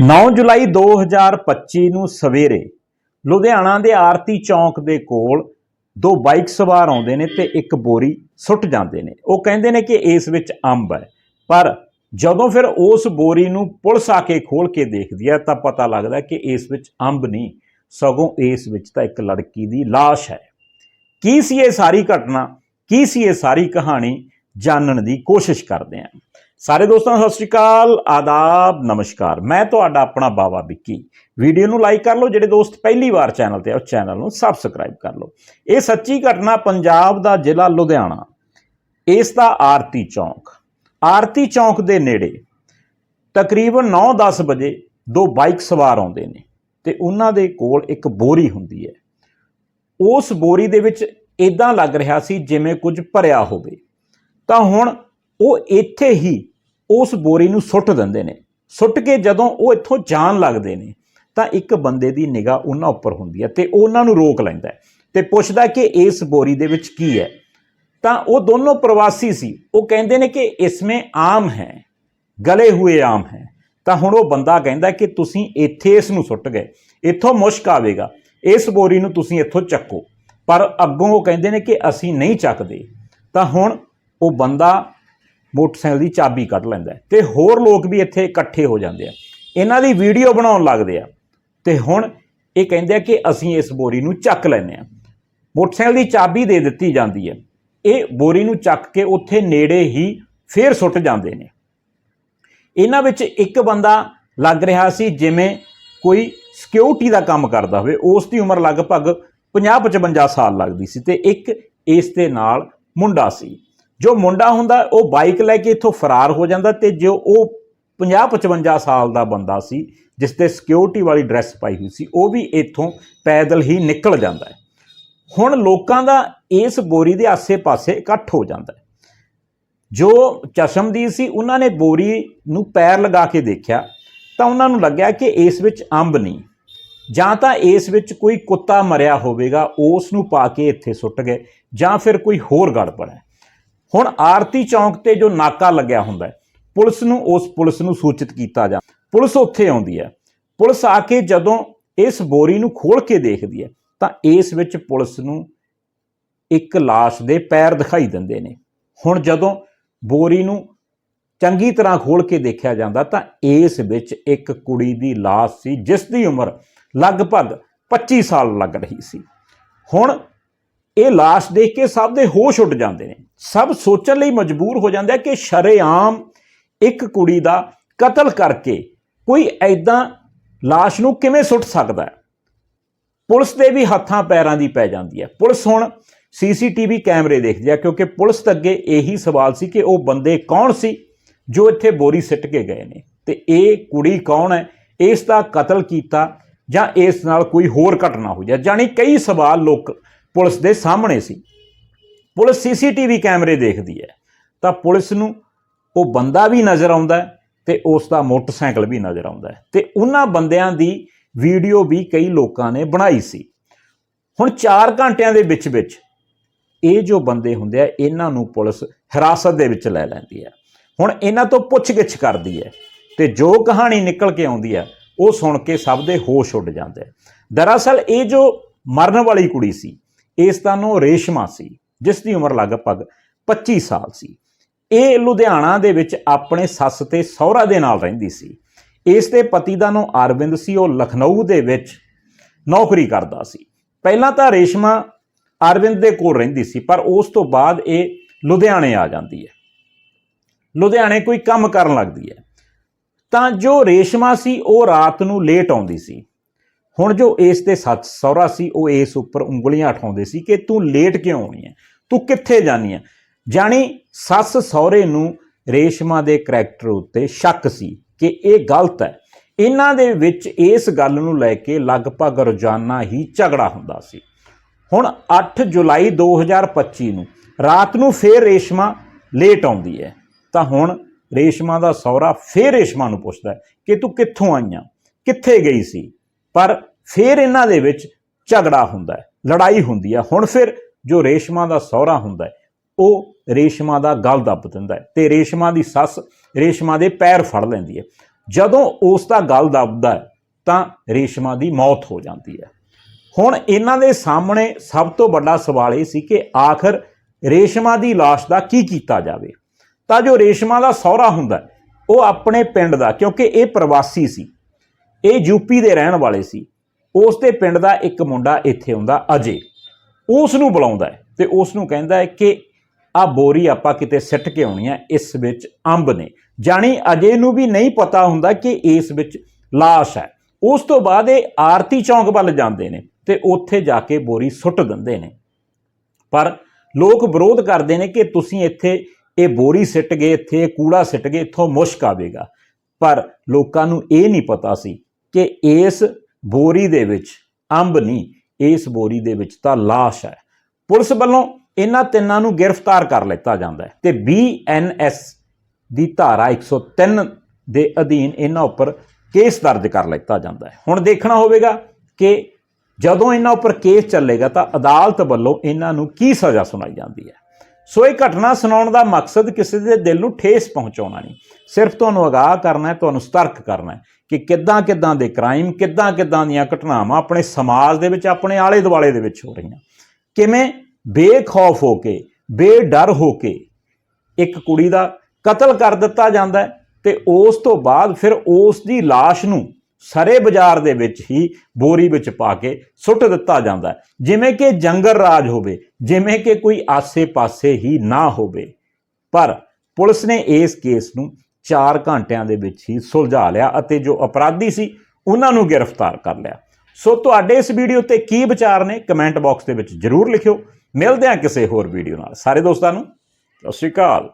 9 ਜੁਲਾਈ 2025 ਨੂੰ ਸਵੇਰੇ ਲੁਧਿਆਣਾ ਦੇ ਆਰਤੀ ਚੌਂਕ ਦੇ ਕੋਲ ਦੋ ਬਾਈਕ ਸਵਾਰ ਆਉਂਦੇ ਨੇ ਤੇ ਇੱਕ ਬੋਰੀ ਸੁੱਟ ਜਾਂਦੇ ਨੇ। ਉਹ ਕਹਿੰਦੇ ਨੇ ਕਿ ਇਸ ਵਿੱਚ ਅੰਬ ਹੈ, ਪਰ ਜਦੋਂ ਫਿਰ ਉਸ ਬੋਰੀ ਨੂੰ ਪੁਲਿਸ ਆ ਕੇ ਖੋਲ ਕੇ ਦੇਖਦੀ ਹੈ ਤਾਂ ਪਤਾ ਲੱਗਦਾ ਕਿ ਇਸ ਵਿੱਚ ਅੰਬ ਨਹੀਂ, ਸਗੋਂ ਇਸ ਵਿੱਚ ਤਾਂ ਇੱਕ ਲੜਕੀ ਦੀ ਲਾਸ਼ ਹੈ। ਕੀ ਸੀ ਇਹ ਸਾਰੀ ਘਟਨਾ, ਕੀ ਸੀ ਇਹ ਸਾਰੀ ਕਹਾਣੀ, ਜਾਣਨ ਦੀ ਕੋਸ਼ਿਸ਼ ਕਰਦੇ ਹਾਂ। ਸਾਰੇ ਦੋਸਤਾਂ ਨੂੰ ਸਤਿ ਸ਼੍ਰੀ ਅਕਾਲ, ਆਦਾਬ, ਨਮਸਕਾਰ। ਮੈਂ ਤੁਹਾਡਾ ਆਪਣਾ ਬਾਵਾ ਵਿੱਕੀ। ਵੀਡੀਓ ਨੂੰ ਲਾਈਕ ਕਰ ਲਓ, ਜਿਹੜੇ ਦੋਸਤ ਪਹਿਲੀ ਵਾਰ ਚੈਨਲ ਤੇ ਆ, ਉਹ ਚੈਨਲ ਨੂੰ ਸਬਸਕ੍ਰਾਈਬ ਕਰ ਲਓ। ਇਹ ਸੱਚੀ ਘਟਨਾ ਪੰਜਾਬ ਦਾ ਜ਼ਿਲ੍ਹਾ ਲੁਧਿਆਣਾ। ਇਸ ਦਾ ਆਰਤੀ ਚੌਂਕ। ਆਰਤੀ ਚੌਂਕ ਦੇ ਨੇੜੇ ਤਕਰੀਬਨ 9-10 ਵਜੇ ਦੋ ਬਾਈਕ ਸਵਾਰ ਆਉਂਦੇ ਨੇ ਤੇ ਉਹਨਾਂ ਦੇ ਕੋਲ ਇੱਕ ਬੋਰੀ ਹੁੰਦੀ ਹੈ। ਉਸ ਬੋਰੀ ਦੇ ਵਿੱਚ ਇਦਾਂ ਲੱਗ ਰਿਹਾ ਸੀ ਜਿਵੇਂ ਕੁਝ ਭਰਿਆ ਹੋਵੇ। ਤਾਂ ਹੁਣ ਉਹ ਇੱਥੇ ਹੀ ਉਸ ਬੋਰੀ ਨੂੰ ਸੁੱਟ ਦਿੰਦੇ ਨੇ। ਸੁੱਟ ਕੇ ਜਦੋਂ ਉਹ ਇੱਥੋਂ ਜਾਣ ਲੱਗਦੇ ਨੇ, ਤਾਂ ਇੱਕ ਬੰਦੇ ਦੀ ਨਿਗਾਹ ਉਹਨਾਂ ਉੱਪਰ ਹੁੰਦੀ ਹੈ ਤੇ ਉਹ ਉਹਨਾਂ ਨੂੰ ਰੋਕ ਲੈਂਦਾ ਹੈ ਤੇ ਪੁੱਛਦਾ ਕਿ ਇਸ ਬੋਰੀ ਦੇ ਵਿੱਚ ਕੀ ਹੈ। ਤਾਂ ਉਹ ਦੋਨੋਂ ਪ੍ਰਵਾਸੀ ਸੀ। ਉਹ ਕਹਿੰਦੇ ਨੇ ਕਿ ਇਸਮੇ ਆਮ ਹੈ, ਗਲੇ ਹੋਏ ਆਮ ਹੈ। ਤਾਂ ਹੁਣ ਉਹ ਬੰਦਾ ਕਹਿੰਦਾ ਕਿ ਤੁਸੀਂ ਇੱਥੇ ਇਸ ਨੂੰ ਸੁੱਟ ਗਏ, ਇੱਥੋਂ ਮੁਸ਼ਕ ਆਵੇਗਾ, ਇਸ ਬੋਰੀ ਨੂੰ ਤੁਸੀਂ ਇੱਥੋਂ ਚੱਕੋ। ਪਰ ਅੱਗੋਂ ਉਹ ਕਹਿੰਦੇ ਨੇ ਕਿ ਅਸੀਂ ਨਹੀਂ ਚੱਕਦੇ। ਤਾਂ ਹੁਣ ਉਹ ਬੰਦਾ ਮੋਟਰਸਾਈਕਲ ਦੀ ਚਾਬੀ ਕੱਢ ਲੈਂਦਾ ਹੈ। ਤੇ ਹੋਰ ਲੋਕ ਵੀ ਇੱਥੇ ਇਕੱਠੇ ਹੋ ਜਾਂਦੇ ਆ। ਇਹਨਾਂ ਦੀ ਵੀਡੀਓ ਬਣਾਉਣ ਲੱਗਦੇ ਆ। ਤੇ ਹੁਣ ਇਹ ਕਹਿੰਦੇ ਆ ਕਿ ਅਸੀਂ ਇਸ ਬੋਰੀ ਨੂੰ ਚੱਕ ਲੈਨੇ ਆ। ਮੋਟਰਸਾਈਕਲ ਦੀ ਚਾਬੀ ਦੇ ਦਿੱਤੀ ਜਾਂਦੀ ਹੈ। ਇਹ ਬੋਰੀ ਨੂੰ ਚੱਕ ਕੇ ਉੱਥੇ ਨੇੜੇ ਹੀ ਫੇਰ ਸੁੱਟ ਜਾਂਦੇ ਨੇ। ਇਹਨਾਂ ਵਿੱਚ ਇੱਕ ਬੰਦਾ ਲੱਗ ਰਿਹਾ ਸੀ ਜਿਵੇਂ ਕੋਈ ਸਿਕਿਉਰਿਟੀ ਦਾ ਕੰਮ ਕਰਦਾ ਹੋਵੇ। ਉਸ ਦੀ ਉਮਰ ਲਗਭਗ 50-55 ਸਾਲ ਲੱਗਦੀ ਸੀ ਤੇ ਇੱਕ ਇਸ ਦੇ ਨਾਲ ਮੁੰਡਾ ਸੀ। ਜੋ ਮੁੰਡਾ ਹੁੰਦਾ, ਉਹ ਬਾਈਕ ਲੈ ਕੇ ਇੱਥੋਂ ਫਰਾਰ ਹੋ ਜਾਂਦਾ ਤੇ ਜੋ ਉਹ 50-55 ਸਾਲ ਦਾ ਬੰਦਾ ਸੀ ਜਿਸ ਤੇ ਸਿਕਿਉਰਿਟੀ ਵਾਲੀ ਡਰੈਸ ਪਾਈ ਹੋਈ ਸੀ, ਉਹ ਵੀ ਇੱਥੋਂ ਪੈਦਲ ਹੀ ਨਿਕਲ ਜਾਂਦਾ ਹੈ। ਹੁਣ ਲੋਕਾਂ ਦਾ ਇਸ ਬੋਰੀ ਦੇ ਆਸੇ-ਪਾਸੇ ਇਕੱਠ ਹੋ ਜਾਂਦਾ ਹੈ। ਜੋ ਚਸ਼ਮਦੀਦ ਸੀ, ਉਹਨਾਂ ਨੇ ਬੋਰੀ ਨੂੰ ਪੈਰ ਲਗਾ ਕੇ ਦੇਖਿਆ, ਤਾਂ ਉਹਨਾਂ ਨੂੰ ਲੱਗਿਆ ਕਿ ਇਸ ਵਿੱਚ ਅੰਬ ਨਹੀਂ। ਜਾਂ ਤਾਂ ਇਸ ਵਿੱਚ ਕੋਈ ਕੁੱਤਾ ਮਰਿਆ ਹੋਵੇਗਾ, ਉਸ ਨੂੰ ਪਾ ਕੇ ਇੱਥੇ ਸੁੱਟ ਗਏ, ਜਾਂ ਫਿਰ ਕੋਈ ਹੋਰ ਗੜਬੜ ਹੈ। ਹੁਣ ਆਰਤੀ ਚੌਂਕ ਤੇ ਜੋ ਨਾਕਾ ਲੱਗਿਆ ਹੁੰਦਾ ਪੁਲਿਸ ਨੂੰ, ਉਸ ਪੁਲਿਸ ਨੂੰ ਸੂਚਿਤ ਕੀਤਾ ਜਾਂਦਾ ਪੁਲਿਸ ਉੱਥੇ ਆਉਂਦੀ ਹੈ। ਪੁਲਿਸ ਆ ਕੇ ਜਦੋਂ ਇਸ ਬੋਰੀ ਨੂੰ ਖੋਲ ਕੇ ਦੇਖਦੀ ਹੈ, ਤਾਂ ਇਸ ਵਿੱਚ ਪੁਲਿਸ ਨੂੰ ਇੱਕ ਲਾਸ਼ ਦੇ ਪੈਰ ਦਿਖਾਈ ਦਿੰਦੇ ਨੇ। ਹੁਣ ਜਦੋਂ ਬੋਰੀ ਨੂੰ ਚੰਗੀ ਤਰ੍ਹਾਂ ਖੋਲ ਕੇ ਦੇਖਿਆ ਜਾਂਦਾ, ਤਾਂ ਇਸ ਵਿੱਚ ਇੱਕ ਕੁੜੀ ਦੀ ਲਾਸ਼ ਸੀ, ਜਿਸ ਦੀ ਉਮਰ ਲਗਭਗ 25 ਸਾਲ ਲੱਗ ਰਹੀ ਸੀ। ਹੁਣ ਇਹ ਲਾਸ਼ ਦੇਖ ਕੇ ਸਭ ਦੇ ਹੋਸ਼ ਉੱਡ ਜਾਂਦੇ ਨੇ। ਸਭ ਸੋਚਣ ਲਈ ਮਜਬੂਰ ਹੋ ਜਾਂਦੇ ਆ ਕਿ ਸ਼ਰੇਆਮ ਇੱਕ ਕੁੜੀ ਦਾ ਕਤਲ ਕਰਕੇ ਕੋਈ ਐਦਾਂ ਲਾਸ਼ ਨੂੰ ਕਿਵੇਂ ਸੁੱਟ ਸਕਦਾ ਹੈ? ਪੁਲਿਸ ਦੇ ਵੀ ਹੱਥਾਂ ਪੈਰਾਂ ਦੀ ਪੈ ਜਾਂਦੀ ਹੈ। ਪੁਲਿਸ ਹੁਣ ਸੀਸੀਟੀਵੀ ਕੈਮਰੇ ਦੇਖਦੀ ਹੈ, ਕਿਉਂਕਿ ਪੁਲਿਸ ਦੇ ਅੱਗੇ ਇਹੀ ਸਵਾਲ ਸੀ ਕਿ ਉਹ ਬੰਦੇ ਕੌਣ ਸੀ ਜੋ ਇੱਥੇ ਬੋਰੀ ਸਿੱਟ ਕੇ ਗਏ ਨੇ। ਤੇ ਇਹ ਕੁੜੀ ਕੌਣ ਹੈ? ਇਸ ਦਾ ਕਤਲ ਕੀਤਾ ਜਾਂ ਇਸ ਨਾਲ ਕੋਈ ਹੋਰ ਘਟਨਾ ਹੋਈ ਹੈ? ਜਾਨੀ ਕਈ ਸਵਾਲ ਲੋਕ ਪੁਲਿਸ ਦੇ ਸਾਹਮਣੇ ਸੀ। ਪੁਲਿਸ ਸੀਸੀਟੀਵੀ ਕੈਮਰੇ ਦੇਖਦੀ ਹੈ। ਤਾਂ ਪੁਲਿਸ ਨੂੰ ਉਹ ਬੰਦਾ ਵੀ ਨਜ਼ਰ ਆਉਂਦਾ ਹੈ ਤੇ ਉਸ ਦਾ ਮੋਟਰਸਾਈਕਲ ਵੀ ਨਜ਼ਰ ਆਉਂਦਾ ਹੈ। ਤੇ ਉਹਨਾਂ ਬੰਦਿਆਂ ਦੀ ਵੀਡੀਓ ਵੀ ਕਈ ਲੋਕਾਂ ਨੇ ਬਣਾਈ ਸੀ। ਹੁਣ 4 ਘੰਟਿਆਂ ਦੇ ਵਿੱਚ ਵਿੱਚ ਇਹ ਜੋ ਬੰਦੇ ਹੁੰਦੇ ਆ, ਇਹਨਾਂ ਨੂੰ ਪੁਲਿਸ ਹਿਰਾਸਤ ਦੇ ਵਿੱਚ ਲੈ ਲੈਂਦੀ ਹੈ। ਹੁਣ ਇਹਨਾਂ ਤੋਂ ਪੁੱਛਗਿੱਛ ਕਰਦੀ ਹੈ ਤੇ ਜੋ ਕਹਾਣੀ ਨਿਕਲ ਕੇ ਆਉਂਦੀ ਹੈ, ਉਹ ਸੁਣ ਕੇ ਸਭ ਦੇ ਹੋਸ਼ ਉੱਡ ਜਾਂਦੇ ਦਰਅਸਲ ਇਹ ਜੋ ਮਰਨ ਵਾਲੀ ਕੁੜੀ ਸੀ ਇਸ ਦਾ ਨਾਂ ਰੇਸ਼ਮਾ ਸੀ ਜਿਸ ਦੀ ਉਮਰ ਲਗਭਗ 25 ਸਾਲ ਸੀ। ਇਹ ਲੁਧਿਆਣਾ ਦੇ ਵਿੱਚ ਆਪਣੇ ਸੱਸ ਤੇ ਸਹੁਰਾ ਦੇ ਨਾਲ ਰਹਿੰਦੀ ਸੀ। ਇਸ ਦੇ ਪਤੀ ਦਾ ਨਾਂ ਅਰਵਿੰਦ ਸੀ, ਉਹ ਲਖਨਊ ਦੇ ਵਿੱਚ ਨੌਕਰੀ ਕਰਦਾ ਸੀ। ਪਹਿਲਾਂ ਤਾਂ ਰੇਸ਼ਮਾ ਅਰਵਿੰਦ ਦੇ ਕੋਲ ਰਹਿੰਦੀ ਸੀ, ਪਰ ਉਸ ਤੋਂ ਬਾਅਦ ਇਹ ਲੁਧਿਆਣੇ ਆ ਜਾਂਦੀ ਹੈ। ਲੁਧਿਆਣੇ ਕੋਈ ਕੰਮ ਕਰਨ ਲੱਗਦੀ ਹੈ। ਤਾਂ ਜੋ ਰੇਸ਼ਮਾ ਸੀ, ਉਹ ਰਾਤ ਨੂੰ ਲੇਟ ਆਉਂਦੀ ਸੀ। ਹੁਣ ਜੋ ਇਸ ਦੇ ਸੱਚ ਸਹੁਰਾ ਸੀ, ਉਹ ਇਸ ਉੱਪਰ ਉਂਗਲੀਆਂ ਉਠਾਉਂਦੇ ਸੀ ਕਿ ਤੂੰ ਲੇਟ ਕਿਉਂ ਆਉਣੀ ਹੈ? ਤੂੰ ਕਿੱਥੇ ਜਾਣੀ ਹੈ? ਜਾਣੀ ਸੱਸ ਸਹੁਰੇ ਨੂੰ ਰੇਸ਼ਮਾ ਦੇ ਕਰੈਕਟਰ ਉੱਤੇ ਸ਼ੱਕ ਸੀ ਕਿ ਇਹ ਗਲਤ ਹੈ। ਇਹਨਾਂ ਦੇ ਵਿੱਚ ਇਸ ਗੱਲ ਨੂੰ ਲੈ ਕੇ ਲਗਭਗ ਰੋਜ਼ਾਨਾ ਹੀ ਝਗੜਾ ਹੁੰਦਾ ਸੀ। ਹੁਣ 8 ਜੁਲਾਈ 2025 ਨੂੰ ਰਾਤ ਨੂੰ ਫੇਰ ਰੇਸ਼ਮਾ ਲੇਟ ਆਉਂਦੀ ਹੈ। ਤਾਂ ਹੁਣ ਰੇਸ਼ਮਾ ਦਾ ਸਹੁਰਾ ਫੇਰ ਰੇਸ਼ਮਾ ਨੂੰ ਪੁੱਛਦਾ ਕਿ ਤੂੰ ਕਿੱਥੋਂ ਆਈਆਂ ਕਿੱਥੇ ਗਈ ਸੀ? ਪਰ ਫਿਰ ਇਹਨਾਂ ਦੇ ਵਿੱਚ ਝਗੜਾ ਹੁੰਦਾ ਹੈ ਲੜਾਈ ਹੁੰਦੀ ਹੈ। ਹੁਣ ਫਿਰ ਜੋ ਰੇਸ਼ਮਾ ਦਾ ਸਹੁਰਾ ਹੁੰਦਾ ਹੈ ਉਹ ਰੇਸ਼ਮਾ ਦਾ ਗਲ ਦੱਬ ਦਿੰਦਾ ਹੈ ਤੇ ਰੇਸ਼ਮਾ ਦੀ ਸੱਸ ਰੇਸ਼ਮਾ ਦੇ ਪੈਰ ਫੜ ਲੈਂਦੀ ਹੈ। ਜਦੋਂ ਉਸ ਦਾ ਗਲ ਦੱਬਦਾ ਹੈ, ਤਾਂ ਰੇਸ਼ਮਾ ਦੀ ਮੌਤ ਹੋ ਜਾਂਦੀ ਹੈ। ਹੁਣ ਇਹਨਾਂ ਦੇ ਸਾਹਮਣੇ ਸਭ ਤੋਂ ਵੱਡਾ ਸਵਾਲ ਇਹ ਸੀ ਕਿ ਆਖਰ ਰੇਸ਼ਮਾ ਦੀ ਲਾਸ਼ ਦਾ ਕੀ ਕੀਤਾ ਜਾਵੇ? ਤਾਂ ਜੋ ਰੇਸ਼ਮਾ ਦਾ ਸਹੁਰਾ ਹੁੰਦਾ ਉਹ ਆਪਣੇ ਪਿੰਡ ਦਾ ਕਿਉਂਕਿ ਇਹ ਪ੍ਰਵਾਸੀ ਸੀ। ਇਹ ਯੂਪੀ ਦੇ ਰਹਿਣ ਵਾਲੇ ਸੀ। ਉਸ ਦੇ ਪਿੰਡ ਦਾ ਇੱਕ ਮੁੰਡਾ ਇੱਥੇ ਆਉਂਦਾ ਅਜੇ। ਉਸ ਨੂੰ ਬੁਲਾਉਂਦਾ ਹੈ ਤੇ ਉਸ ਨੂੰ ਕਹਿੰਦਾ ਹੈ ਕਿ ਆ ਬੋਰੀ ਆਪਾਂ ਕਿਤੇ ਸਿੱਟ ਕੇ ਆਉਣੀ ਹੈ, ਇਸ ਵਿੱਚ ਅੰਬ ਨੇ। ਜਾਣੀ ਅਜੇ ਨੂੰ ਵੀ ਨਹੀਂ ਪਤਾ ਹੁੰਦਾ ਕਿ ਇਸ ਵਿੱਚ ਲਾਸ਼ ਹੈ। ਉਸ ਤੋਂ ਬਾਅਦ ਇਹ ਆਰਤੀ ਚੌਂਕ ਵੱਲ ਜਾਂਦੇ ਨੇ ਤੇ ਉੱਥੇ ਜਾ ਕੇ ਬੋਰੀ ਸੁੱਟ ਦਿੰਦੇ ਨੇ। ਪਰ ਲੋਕ ਵਿਰੋਧ ਕਰਦੇ ਨੇ ਕਿ ਤੁਸੀਂ ਇੱਥੇ ਇਹ ਬੋਰੀ ਸਿੱਟ ਗਏ, ਇੱਥੇ ਇਹ ਕੂੜਾ ਸਿੱਟ ਗਏ, ਇੱਥੋਂ ਮੁਸ਼ਕ ਆਵੇਗਾ। ਪਰ ਲੋਕਾਂ ਨੂੰ ਇਹ ਨਹੀਂ ਪਤਾ ਸੀ ਕਿ ਇਸ ਬੋਰੀ ਦੇ ਵਿੱਚ ਅੰਬ ਨਹੀਂ, ਇਸ ਬੋਰੀ ਦੇ ਵਿੱਚ ਤਾਂ ਲਾਸ਼ ਹੈ। ਪੁਲਿਸ ਵੱਲੋਂ ਇਹਨਾਂ ਤਿੰਨਾਂ ਨੂੰ ਗ੍ਰਿਫਤਾਰ ਕਰ ਲਿੱਤਾ ਜਾਂਦਾ ਹੈ ਤੇ ਬੀਐਨਐਸ ਦੀ ਧਾਰਾ 103 ਦੇ ਅਧੀਨ ਇਹਨਾਂ ਉੱਪਰ ਕੇਸ ਦਰਜ ਕਰ ਲਿੱਤਾ ਜਾਂਦਾ ਹੈ। ਹੁਣ ਦੇਖਣਾ ਹੋਵੇਗਾ ਕਿ ਜਦੋਂ ਇਹਨਾਂ ਉੱਪਰ ਕੇਸ ਚੱਲੇਗਾ ਤਾਂ ਅਦਾਲਤ ਵੱਲੋਂ ਇਹਨਾਂ ਨੂੰ ਕੀ ਸਜ਼ਾ ਸੁਣਾਈ ਜਾਂਦੀ ਹੈ। ਸੋ ਇਹ ਘਟਨਾ ਸੁਣਾਉਣ ਦਾ ਮਕਸਦ ਕਿਸੇ ਦੇ ਦਿਲ ਨੂੰ ਠੇਸ ਪਹੁੰਚਾਉਣਾ ਨਹੀਂ। ਸਿਰਫ ਤੁਹਾਨੂੰ ਅਗਾਹ ਕਰਨਾ ਹੈ, ਤੁਹਾਨੂੰ ਸਤਰਕ ਕਰਨਾ ਹੈ ਕਿ ਕਿੱਦਾਂ ਕਿੱਦਾਂ ਦੇ ਕ੍ਰਾਈਮ ਕਿੱਦਾਂ ਕਿੱਦਾਂ ਦੀਆਂ ਘਟਨਾਵਾਂ ਆਪਣੇ ਸਮਾਜ ਦੇ ਵਿੱਚ, ਆਪਣੇ ਆਲੇ ਦੁਆਲੇ ਦੇ ਵਿੱਚ ਹੋ ਰਹੀਆਂ। ਕਿਵੇਂ? ਬੇਖੌਫ ਹੋ ਕੇ, ਬੇਡਰ ਹੋ ਕੇ ਇੱਕ ਕੁੜੀ ਦਾ ਕਤਲ ਕਰ ਦਿੱਤਾ ਜਾਂਦਾ ਹੈ ਤੇ ਉਸ ਤੋਂ ਬਾਅਦ ਫਿਰ ਉਸ ਦੀ লাশ ਨੂੰ ਸਾਰੇ ਬਾਜ਼ਾਰ ਦੇ ਵਿੱਚ ਹੀ ਬੋਰੀ ਵਿੱਚ ਪਾ ਕੇ ਸੁੱਟ ਦਿੱਤਾ ਜਾਂਦਾ ਜਿਵੇਂ ਕਿ ਜੰਗਲ ਰਾਜ ਹੋਵੇ, ਜਿਵੇਂ ਕਿ ਕੋਈ ਆਸੇ-ਪਾਸੇ ਹੀ ਨਾ ਹੋਵੇ। ਪਰ ਪੁਲਿਸ ਨੇ ਇਸ ਕੇਸ ਨੂੰ 4 ਘੰਟਿਆਂ ਦੇ ਵਿੱਚ ਹੀ ਸੁਲਝਾ ਲਿਆ ਅਤੇ ਜੋ ਅਪਰਾਧੀ ਸੀ, ਉਹਨਾਂ ਨੂੰ ਗ੍ਰਿਫਤਾਰ ਕਰ ਲਿਆ। ਸੋ ਤੁਹਾਡੇ ਇਸ ਵੀਡੀਓ ਤੇ ਕੀ ਵਿਚਾਰ ਨੇ, ਕਮੈਂਟ ਬਾਕਸ ਦੇ ਵਿੱਚ ਜਰੂਰ ਲਿਖਿਓ। ਮਿਲਦੇ ਹਾਂ ਕਿਸੇ ਹੋਰ ਵੀਡੀਓ ਨਾਲ। ਸਾਰੇ ਦੋਸਤਾਂ ਨੂੰ, ਸਤਿ ਸ਼੍ਰੀ ਅਕਾਲ।